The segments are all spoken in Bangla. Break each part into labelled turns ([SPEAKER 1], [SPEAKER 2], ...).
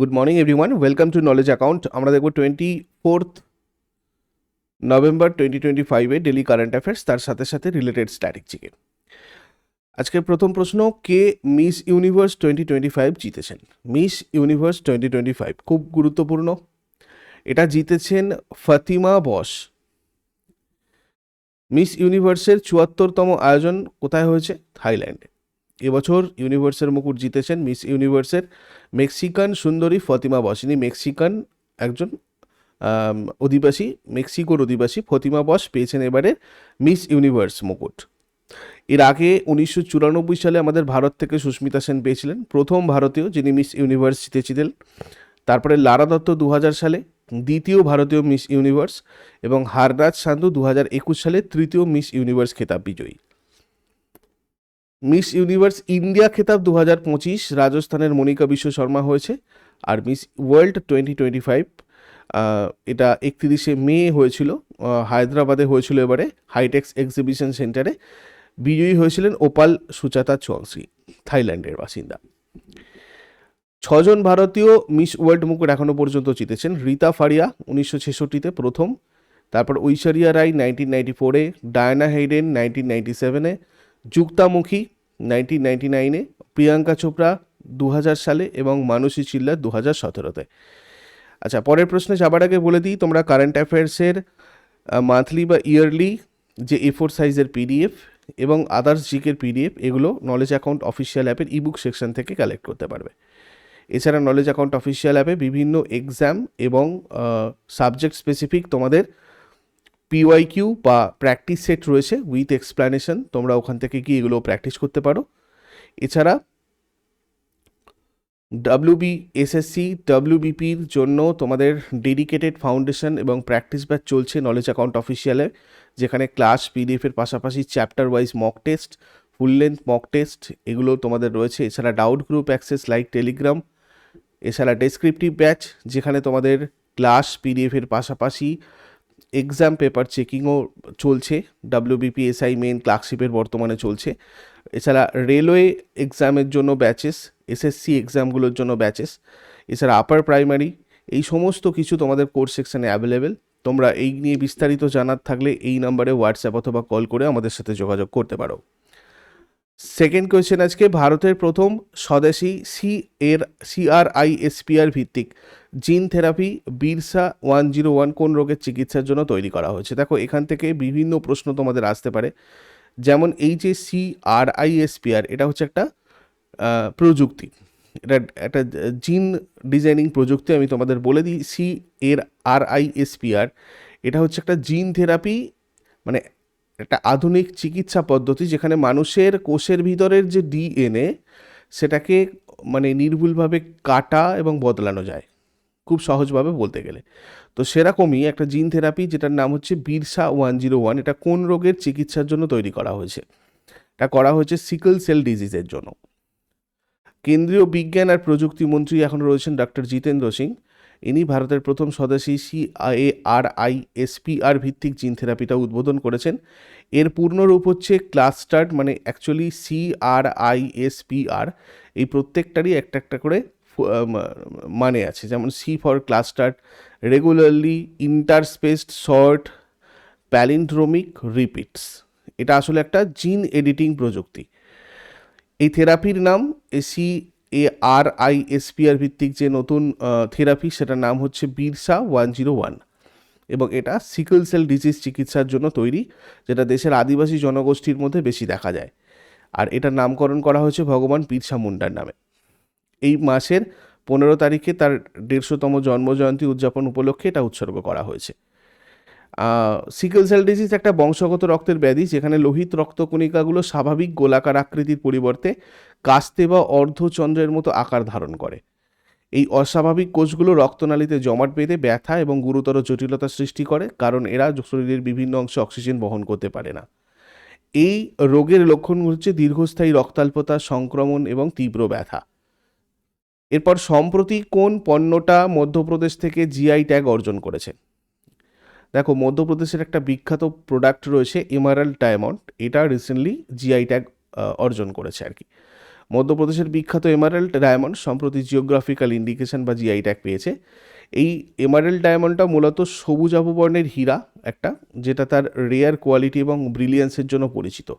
[SPEAKER 1] Good morning everyone welcome to knowledge account আমরা দেখব twenty fourth November twenty twenty ফাইভে ডেলি কারেন্ট অ্যাফেয়ার্স তার সাথে সাথে রিলেটেড স্ট্র্যাটেজিকে আজকের প্রথম প্রশ্ন, কে Miss Universe twenty twenty five জিতেছেন? Miss Universe twenty twenty five খুব গুরুত্বপূর্ণ। এটা জিতেছেন ফাতিমা বস। মিস ইউনিভার্সের চুয়াত্তরতম আয়োজন কোথায় হয়েছে? থাইল্যান্ডে। এবছর ইউনিভার্সের মুকুট জিতেছেন মিস ইউনিভার্সের মেক্সিকান সুন্দরী ফতিমা বস। ইনি মেক্সিকান একজন অধিবাসী, মেক্সিকোর অধিবাসী ফতিমা বস পেয়েছেন এবারে মিস ইউনিভার্স মুকুট। এর আগে উনিশশো চুরানব্বই সালে আমাদের ভারত থেকে সুস্মিতা সেন পেয়েছিলেন, প্রথম ভারতীয় যিনি মিস ইউনিভার্স জিতেছিলেন তারপরে লারা দত্ত দু হাজার সালে, দ্বিতীয় ভারতীয় মিস ইউনিভার্স এবং হাররাজ সান্ধু দু সালে তৃতীয় মিস ইউনিভার্স খেতাব বিজয়ী। মিস ইউনিভার্স ইন্ডিয়া খেতাব দু হাজার পঁচিশ, রাজস্থানের মনিকা বিশ্ব শর্মা হয়েছে আর Miss World twenty twenty five এটা একত্রিশে মে হয়েছিল হায়দ্রাবাদে হয়েছিল এবারে হাইটেক্স এক্সিবিশন সেন্টারে। বিজয়ী হয়েছিলেন ওপাল সুচাতা চৌংসি থাইল্যান্ডের বাসিন্দা। ছজন ভারতীয় মিস ওয়ার্ল্ড মুকুট এখনও পর্যন্ত জিতেছেন। রীতা ফারিয়া উনিশশো ছেষট্টিতে প্রথম, তারপর ঐশ্বরিয়া রায় নাইনটিন নাইনটি ফোরে ডায়না হেইডেন নাইনটিন নাইনটি সেভেনে যুক্তামুখী নাইনটিন নাইনটি নাইনে প্রিয়াঙ্কা চোপড়া দু হাজার সালে এবং মানসী চিল্লা দু হাজার সতেরোতে। আচ্ছা পরের প্রশ্নে যাবার আগে বলে দিই, তোমরা কারেন্ট অ্যাফেয়ার্সের মান্থলি বা ইয়ারলি যে এ ফোর সাইজের পিডিএফ এবং আদার্স জিকের পিডিএফ এগুলো নলেজ অ্যাকাউন্ট অফিসিয়াল অ্যাপের ইবুক সেকশন থেকে কালেক্ট করতে পারবে। এছাড়া নলেজ অ্যাকাউন্ট অফিসিয়াল অ্যাপে বিভিন্ন এক্সাম এবং সাবজেক্ট স্পেসিফিক তোমাদের পিওয়াই কিউ বা প্র্যাকটিস সেট রয়েছে উইথ এক্সপ্লানেশন তোমরা ওখান থেকে গিয়ে এগুলো প্র্যাকটিস করতে পারো। এছাড়া ডাব্লিউবি এসএসসি ডাব্লিউবিপির জন্য তোমাদের ডেডিকেটেড ফাউন্ডেশন এবং প্র্যাকটিস ব্যাচ চলছে নলেজ অ্যাকাউন্ট অফিসিয়ালে যেখানে ক্লাস পিডিএফের পাশাপাশি chapter wise mock test full length mock test এগুলো তোমাদের রয়েছে। এছাড়া doubt group access like Telegram এছাড়া ডেসক্রিপটিভ ব্যাচ যেখানে তোমাদের ক্লাস পিডিএফের পাশাপাশি এক্সাম পেপার চেকিংও চলছে ডাব্লিউবিপি এসআই মেন ক্লার্কশিপের বর্তমানে চলছে। এছাড়া রেলওয়ে এক্সামের জন্য ব্যাচেস এসএসসি এক্সামগুলোর জন্য ব্যাচেস এছাড়া আপার প্রাইমারি এই সমস্ত কিছু তোমাদের কোর্স সেকশনে অ্যাভেলেবেল তোমরা এই নিয়ে বিস্তারিত জানার থাকলে এই নাম্বারে হোয়াটসঅ্যাপ অথবা কল করে আমাদের সাথে যোগাযোগ করতে পারো। সেকেন্ড কোয়েশ্চেন আজকে, ভারতের প্রথম স্বদেশী সি এর সিআরআইএসপিআর ভিত্তিক। Gene therapy Birsa one zero one কোন রোগের চিকিৎসার জন্য তৈরি করা হয়েছে? দেখো, এখান থেকে বিভিন্ন প্রশ্ন তোমাদের আসতে পারে। যেমন এই যে C R I S CRISPR এটা হচ্ছে একটা প্রযুক্তি। এটা একটা জিন ডিজাইনিং প্রযুক্তি আমি তোমাদের বলে দিই, সি এর আর আইএসপিআর এটা হচ্ছে একটা জিন থেরাপি মানে একটা আধুনিক চিকিৎসা পদ্ধতি যেখানে মানুষের কোষের ভিতরের যে ডিএনএ, সেটাকে মানে নির্ভুলভাবে কাটা এবং বদলানো যায়। খুব সহজভাবে বলতে গেলে। তো সেরকমই একটা জিন থেরাপি যেটার নাম হচ্ছে বিরসা ওয়ান জিরো ওয়ান, এটা কোন রোগের চিকিৎসার জন্য তৈরি করা হয়েছে? এটা করা হয়েছে সিকল সেল ডিজিজের জন্য। কেন্দ্রীয় বিজ্ঞান আর প্রযুক্তি মন্ত্রী এখন রয়েছেন ডক্টর জিতেন্দ্র সিং। ইনি ভারতের প্রথম স্বদেশী সিআইএ আর আই এসপিআর ভিত্তিক জিন থেরাপিটা উদ্বোধন করেছেন। এর পূর্ণরূপ হচ্ছে ক্লাস্টার্ড মানে অ্যাকচুয়ালি সিআর আই এসপিআর এই প্রত্যেকটারই একটা একটা করে মানে আছে। যেমন C for cluster regularly interspaced short palindromic repeats এটা আসলে একটা জিন এডিটিং প্রযুক্তি। এই থেরাপির নাম AC A R I SPR ভিত্তিক যে নতুন থেরাপি সেটার নাম হচ্ছে বিরসা ওয়ান জিরো ওয়ান এবং এটা সিকল সেল ডিজিজ চিকিৎসার জন্য তৈরি, যেটা দেশের আদিবাসী জনগোষ্ঠীর মধ্যে বেশি দেখা যায়। আর এটার নামকরণ করা হয়েছে ভগবান বিরসা মুন্ডার নামে। এই মাসের পনেরো তারিখে তার দেড়শোতম জন্মজয়ন্তী উদযাপন উপলক্ষে এটা উৎসর্গ করা হয়েছে। সিকেল সেল ডিজিজ একটা বংশগত রক্তের ব্যাধি, যেখানে লোহিত রক্তকণিকাগুলো স্বাভাবিক গোলাকার আকৃতির পরিবর্তে কাস্তে বা অর্ধচন্দ্রের মতো আকার ধারণ করে। এই অস্বাভাবিক কোষগুলো রক্তনালীতে জমাট বেঁধে ব্যথা এবং গুরুতর জটিলতা সৃষ্টি করে, কারণ এরা শরীরের বিভিন্ন অংশে অক্সিজেন বহন করতে পারে না। এই রোগের লক্ষণ হচ্ছে দীর্ঘস্থায়ী রক্তাল্পতা, সংক্রমণ এবং তীব্র ব্যথা। এরপর সম্প্রতি কোন পণ্যটা মধ্যপ্রদেশ থেকে জিআই ট্যাগ অর্জন করেছে? দেখো, মধ্যপ্রদেশের একটা বিখ্যাত প্রোডাক্ট রয়েছে এমারাল্ড ডায়মন্ড এটা রিসেন্টলি জিআই ট্যাগ অর্জন করেছে আর কি। মধ্যপ্রদেশের বিখ্যাত এমারেল্ড ডায়মন্ড সম্প্রতি জিওগ্রাফিক্যাল ইন্ডিকেশন বা জিআই ট্যাগ পেয়েছে। এই এমারেল্ড ডায়মন্ডটা মূলত সবুজ বর্ণের হীরা একটা, যেটা তার রেয়ার কোয়ালিটি এবং ব্রিলিয়েন্সের জন্য পরিচিত।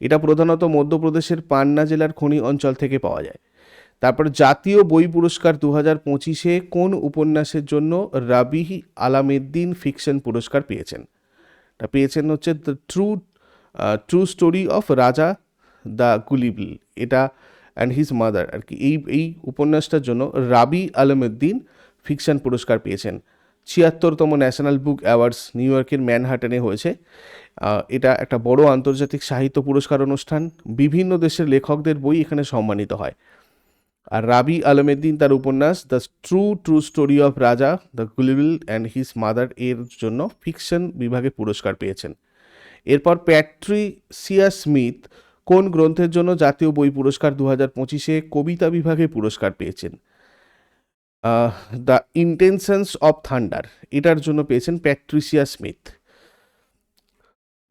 [SPEAKER 1] এটা প্রধানত মধ্যপ্রদেশের পান্না জেলার খনি অঞ্চল থেকে পাওয়া যায়। তারপর জাতীয় বই পুরস্কার দু হাজার পঁচিশে কোন উপন্যাসের জন্য রাবি আলামেদ্দিন ফিকশন পুরস্কার পেয়েছেন? এটা পেয়েছেন হচ্ছে the true true story of Raja the gullible এটা অ্যান্ড হিজ মাদার আর কি। এই এই উপন্যাসটার জন্য রাবি আলমউদ্দিন ফিকশন পুরস্কার পেয়েছেন। ছিয়াত্তরতম ন্যাশনাল বুক অ্যাওয়ার্ডস নিউ ইয়র্কের ম্যানহাটনে হয়েছে। এটা একটা বড় আন্তর্জাতিক সাহিত্য পুরস্কার অনুষ্ঠান। বিভিন্ন দেশের লেখকদের বই এখানে সম্মানিত হয়। আর রাবি আলমেদ্দিন তার উপন্যাস the true true story of Raja, the gullible and his mother এর জন্য ফিকশন বিভাগে পুরস্কার পেয়েছেন। এরপর প্যাট্রিসিয়া স্মিথ কোন গ্রন্থের জন্য জাতীয় বই পুরস্কার দু হাজার পঁচিশে কবিতা বিভাগে পুরস্কার পেয়েছেন? দ্য ইন্টেনশনস অফ থান্ডার, এটার জন্য পেয়েছেন প্যাট্রিসিয়া স্মিথ।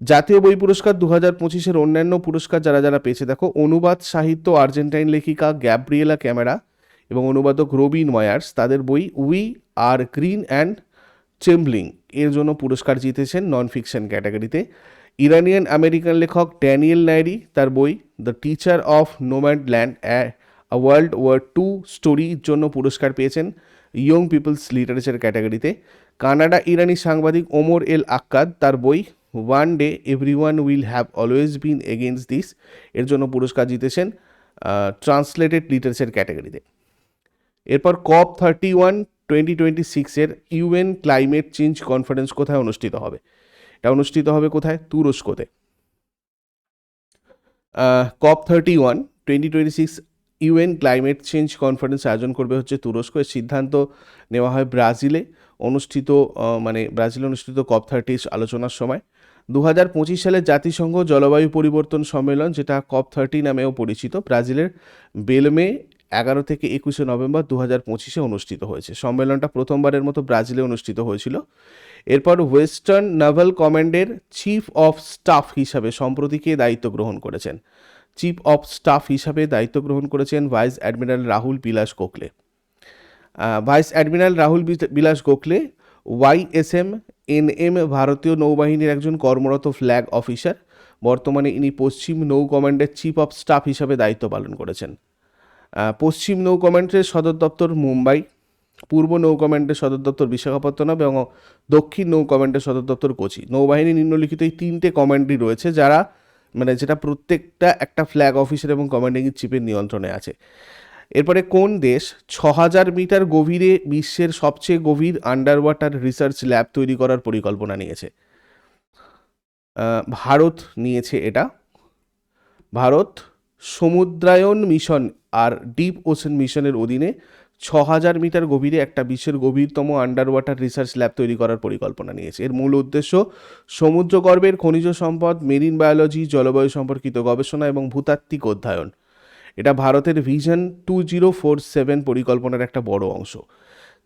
[SPEAKER 1] জাতীয় বই পুরস্কার দু হাজার পঁচিশের অন্যান্য পুরস্কার যারা যারা পেয়েছে, দেখো, অনুবাদ, সাহিত্য, আর্জেন্টাইন লেখিকা গ্যাব্রিয়েলা ক্যামেরা এবং অনুবাদক রবিন ময়ার্স, তাদের বই we are green and trembling এর জন্য পুরস্কার জিতেছেন নন ফিকশন ক্যাটাগরিতে। ইরানিয়ান আমেরিকান লেখক ড্যানিয়েল নাইরি, তার বই the teacher of nomad land a world war two স্টোরির জন্য পুরস্কার পেয়েছেন ইয়ং পিপলস লিটারেচার ক্যাটাগরিতে। কানাডা ইরানি সাংবাদিক ওমর এল আক্কাদ, তার বই one day everyone will have always been against this এর জন্য পুরস্কার জিতেছেন ট্রান্সলেটেড লিটারেচার ক্যাটাগরিতে এরপর COP thirty one twenty twenty সিক্সের ইউএন ক্লাইমেট চেঞ্জ কনফারেন্স কোথায় অনুষ্ঠিত হবে? এটা অনুষ্ঠিত হবে কোথায়? তুরস্কতে। COP thirty one twenty twenty six UN climate change conference আয়োজন করবে হচ্ছে তুরস্ক। এর সিদ্ধান্ত নেওয়া হয় ব্রাজিলে। অনুষ্ঠিত মানে ব্রাজিলে অনুষ্ঠিত কপ থার্টি আলোচনার সময়। দু সালে জাতিসংঘ জলবায়ু পরিবর্তন সম্মেলন, যেটা কপ থার্টি নামেও পরিচিত, ব্রাজিলের বেলমে এগারো থেকে একুশে নভেম্বর দু হাজার পঁচিশে অনুষ্ঠিত হয়েছে। সম্মেলনটা প্রথমবারের মতো ব্রাজিলে অনুষ্ঠিত হয়েছিল। এরপর ওয়েস্টার্ন নাভাল কমান্ডের চিফ অফ স্টাফ হিসাবে সম্প্রতিকে দায়িত্ব গ্রহণ করেছেন। চিফ অফ স্টাফ হিসাবে দায়িত্ব গ্রহণ করেছেন ভাইস অ্যাডমিরাল রাহুল বিলাস গোখলে। ভাইস অ্যাডমিরাল রাহুল বিলাস গোখলে ওয়াইএসএম এনএম ভারতীয় নৌবাহিনীর একজন কর্মরত ফ্ল্যাগ অফিসার। বর্তমানে ইনি পশ্চিম নৌ কমান্ডের চিফ অফ স্টাফ হিসাবে দায়িত্ব পালন করেছেন। পশ্চিম নৌ কমান্ডের সদর দপ্তর মুম্বাই, পূর্ব নৌ কমান্ডের সদর দপ্তর বিশাখাপত্তনম এবং দক্ষিণ নৌ কমান্ডের সদর দপ্তর কোচি। নৌবাহিনী নিম্নলিখিত এই তিনটে কমান্ডই রয়েছে যারা মানে যেটা প্রত্যেকটা একটা ফ্ল্যাগ অফিসার এবং কমান্ডিং চিফের নিয়ন্ত্রণে আছে। এরপরে কোন দেশ ছ হাজার মিটার গভীরে বিশ্বের সবচেয়ে গভীর আন্ডার ওয়াটার রিসার্চ ল্যাব তৈরি করার পরিকল্পনা নিয়েছে? ভারত নিয়েছে এটা। ভারত সমুদ্রায়ন মিশন আর ডিপ ওশেন মিশনের অধীনে ছ হাজার মিটার গভীরে একটা বিশ্বের গভীরতম আন্ডার ওয়াটার রিসার্চ ল্যাব তৈরি করার পরিকল্পনা নিয়েছে। এর মূল উদ্দেশ্য সমুদ্রগর্ভের খনিজ সম্পদ মেরিন বায়োলজি জলবায়ু সম্পর্কিত গবেষণা এবং ভূতাত্ত্বিক অধ্যয়ন। এটা ভারতের vision two zero four seven পরিকল্পনার একটা বড় অংশ।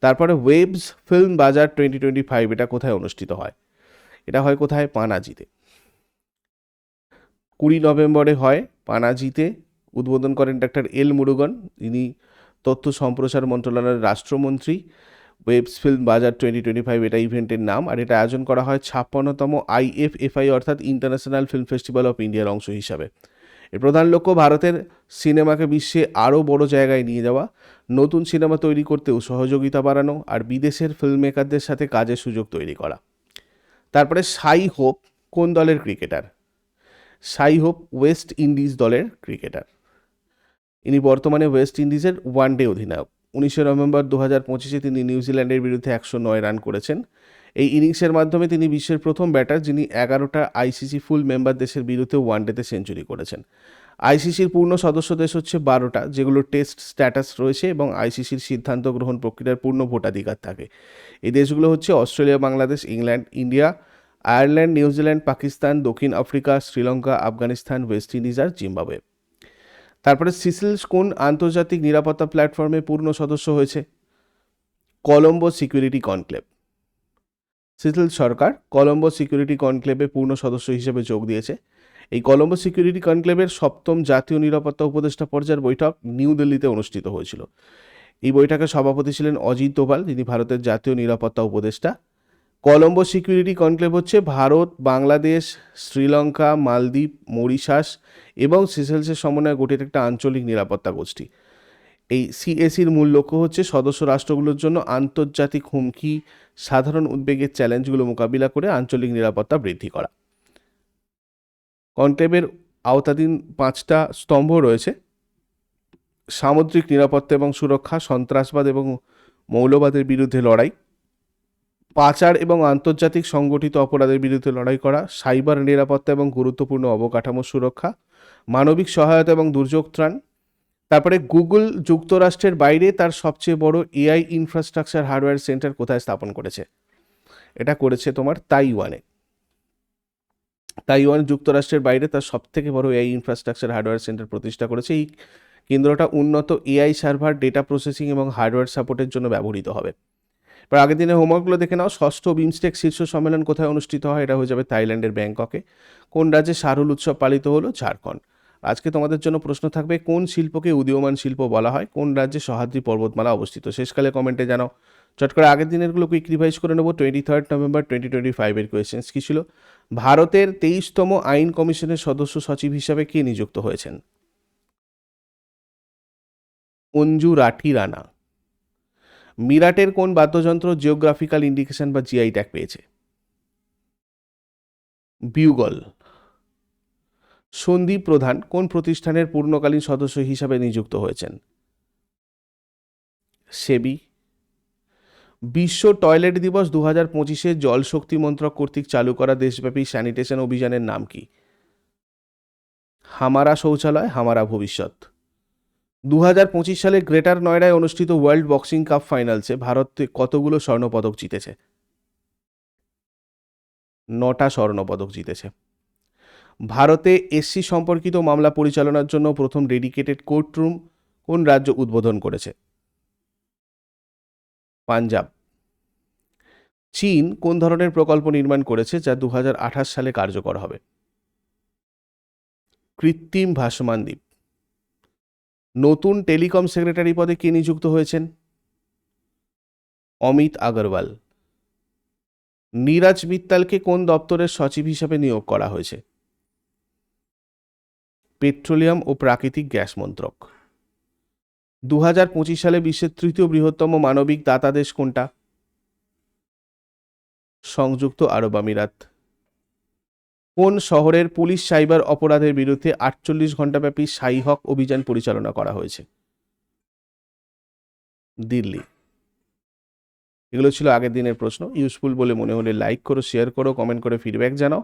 [SPEAKER 1] তারপরে WAVES film bazaar twenty twenty five এটা কোথায় অনুষ্ঠিত হয়? এটা হয় কোথায়? পানাজিতে। কুড়ি নভেম্বরে হয় পানাজিতে। উদ্বোধন করেন ডাক্তার এল মুরুগন, ইনি তথ্য সম্প্রচার মন্ত্রণালয়ের রাষ্ট্রমন্ত্রী। WAVES film bazaar twenty twenty five এটা ইভেন্টের নাম, আর এটা আয়োজন করা হয় ছাপ্পান্নতম আইএফএফআই অর্থাৎ ইন্টারন্যাশনাল ফিল্ম ফেস্টিভ্যাল অফ ইন্ডিয়ার অংশ হিসাবে। এর প্রধান লক্ষ্য ভারতের সিনেমাকে বিশ্বে আরও বড় জায়গায় নিয়ে যাওয়া, নতুন সিনেমা তৈরি করতেও সহযোগিতা বাড়ানো আর বিদেশের ফিল্ম মেকারদের সাথে কাজের সুযোগ তৈরি করা। তারপরে সাই হোপ, কোন দলের cricketer? Shai Hope, West Indies দলের ক্রিকেটার। ইনি বর্তমানে ওয়েস্ট ইন্ডিজের ওয়ান ডে অধিনায়ক। উনিশে নভেম্বর দু হাজার পঁচিশে তিনি নিউজিল্যান্ডের বিরুদ্ধে একশো নয় রান করেছেন। এই ইনিংসের মাধ্যমে তিনি বিশ্বের প্রথম ব্যাটার, যিনি এগারোটা আইসিসি ফুল মেম্বার দেশের বিরুদ্ধে ওয়ানডেতে সেঞ্চুরি করেছেন। আইসিসির পূর্ণ সদস্য দেশ হচ্ছে বারোটা, যেগুলো টেস্ট স্ট্যাটাস রয়েছে এবং আইসিসির সিদ্ধান্ত গ্রহণ প্রক্রিয়ার পূর্ণ ভোটাধিকার থাকে। এই দেশগুলো হচ্ছে Australia, Bangladesh, England, India, Ireland, New Zealand, Pakistan, দক্ষিণ Africa, Sri Lanka, Afghanistan, West Indies আর জিম্বাবুয়ে। তারপরে সিসিলস কোন আন্তর্জাতিক নিরাপত্তা প্ল্যাটফর্মে পূর্ণ সদস্য হয়েছে কলম্বো সিকিউরিটি কনক্লেভ। সিসিল সরকার কলম্বো সিকিউরিটি কনক্লেভে পূর্ণ সদস্য হিসেবে যোগ দিয়েছে। এই কলম্বো সিকিউরিটি কনক্লেভের সপ্তম জাতীয় নিরাপত্তা উপদেষ্টা পর্যায়ের বৈঠক নিউ দিল্লিতে অনুষ্ঠিত হয়েছিল। এই বৈঠকে সভাপতি ছিলেন অজিত দোভাল, যিনি ভারতের জাতীয় নিরাপত্তা উপদেষ্টা। কলম্বো সিকিউরিটি কনক্লেভ হচ্ছে ভারত, বাংলাদেশ, শ্রীলঙ্কা, মালদ্বীপ, মরিশাস এবং সিসেলসের সমন্বয়ে গঠিত একটা আঞ্চলিক নিরাপত্তা গোষ্ঠী। এই সিএসির মূল লক্ষ্য হচ্ছে সদস্য রাষ্ট্রগুলোর জন্য আন্তর্জাতিক হুমকি সাধারণ উদ্বেগের চ্যালেঞ্জগুলো মোকাবিলা করে আঞ্চলিক নিরাপত্তা বৃদ্ধি করা। কনক্লেভের আওতাধীন পাঁচটা স্তম্ভ রয়েছে। সামুদ্রিক নিরাপত্তা এবং সুরক্ষা, সন্ত্রাসবাদ এবং মৌলবাদের বিরুদ্ধে লড়াই। পাচার এবং আন্তর্জাতিক সংগঠিত অপরাধের বিরুদ্ধে লড়াই করা। সাইবার নিরাপত্তা এবং গুরুত্বপূর্ণ অবকাঠামো সুরক্ষা। মানবিক সহায়তা এবং দুর্যোগ ত্রাণ। তারপরে গুগল যুক্তরাষ্ট্রের বাইরে তার সবচেয়ে বড় এআই ইনফ্রাস্ট্রাকচার হার্ডওয়্যার সেন্টার কোথায় স্থাপন করেছে? এটা করেছে তোমার তাইওয়ানে। তাইওয়ান যুক্তরাষ্ট্রের বাইরে তার সবথেকে বড় এআই ইনফ্রাস্ট্রাকচার হার্ডওয়্যার সেন্টার প্রতিষ্ঠা করেছে। এই কেন্দ্রটা উন্নত এআই সার্ভার ডেটা প্রসেসিং এবং হার্ডওয়্যার সাপোর্টের জন্য ব্যবহৃত হবে। এবার আগের দিনের হোমওয়ার্কগুলো দেখে নাও। ষষ্ঠ বিমস্টেক শীর্ষ সম্মেলন কোথায় অনুষ্ঠিত হয়? এটা হয়ে যাবে থাইল্যান্ডের ব্যাংককে। কোন রাজ্যে সারুল উৎসব পালিত হলো? ঝাড়খণ্ড। আজকে তোমাদের জন্য প্রশ্ন থাকবে, কোন শিল্পকে উদীয়মান শিল্প বলা হয়? কোন রাজ্যে সহাদ্রি পর্বতমালা অবস্থিত? শেষকালে কমেন্টে জানাও। চট করে আগের দিনেরগুলো কুইক রিভাইজ করে নেব। Twenty third November twenty twenty ফাইভের কোয়েশ্চেন্স কী ছিল? ভারতের তেইশতম আইন কমিশনের সদস্য সচিব হিসাবে কে নিযুক্ত হয়েছেন? অঞ্জু রাঠি রানা। মিরাটের কোন বাদ্যযন্ত্র জিওগ্রাফিক্যাল ইন্ডিকেশন বা জিআই ট্যাগ পেয়েছে? বিউগল। সন্দীপ প্রধান কোন প্রতিষ্ঠানের পূর্ণকালীন সদস্য হিসাবে নিযুক্ত হয়েছেন? সেবি। বিশ্ব টয়লেট দিবস দু হাজার পঁচিশে জল শক্তি মন্ত্রক কর্তৃক চালু করা দেশব্যাপী স্যানিটেশন অভিযানের নাম কি? হামারা শৌচালয়, হামারা ভবিষ্যৎ। দু হাজার পঁচিশ সালে গ্রেটার নয়ডায় অনুষ্ঠিত ওয়ার্ল্ড বক্সিং কাপ ফাইনালসে ভারত কতগুলো স্বর্ণপদক জিতেছে? নটা স্বর্ণপদক জিতেছে। ভারতে এসসি সম্পর্কিত মামলা পরিচালনার জন্য প্রথম ডেডিকেটেড কোর্টরুম কোন রাজ্য উদ্বোধন করেছে? পাঞ্জাব। চীন কোন ধরনের প্রকল্প নির্মাণ করেছে যা দুহাজার আঠাশ সালে কার্যকর হবে? কৃত্রিম ভাসমান দ্বীপ। নতুন টেলিকম সেক্রেটারি পদে কে নিযুক্ত হয়েছেন? অমিত আগরওয়াল। নীরাজ মিত্তালকে কোন দপ্তরের সচিব হিসাবে নিয়োগ করা হয়েছে? পেট্রোলিয়াম ও প্রাকৃতিক গ্যাস মন্ত্রক। দু হাজার পঁচিশ সালে বিশ্বের তৃতীয় বৃহত্তম মানবিক দাতা দেশ কোনটা? সংযুক্ত আরব আমিরাত। কোন শহরের পুলিশ সাইবার অপরাধের বিরুদ্ধে আটচল্লিশ ঘণ্টাব্যাপী সাই হক অভিযান পরিচালনা করা হয়েছে? দিল্লি। এগুলো ছিল আগের দিনের প্রশ্ন। ইউজফুল বলে মনে হলে লাইক করো, শেয়ার করো, কমেন্ট করে ফিডব্যাক জানাও।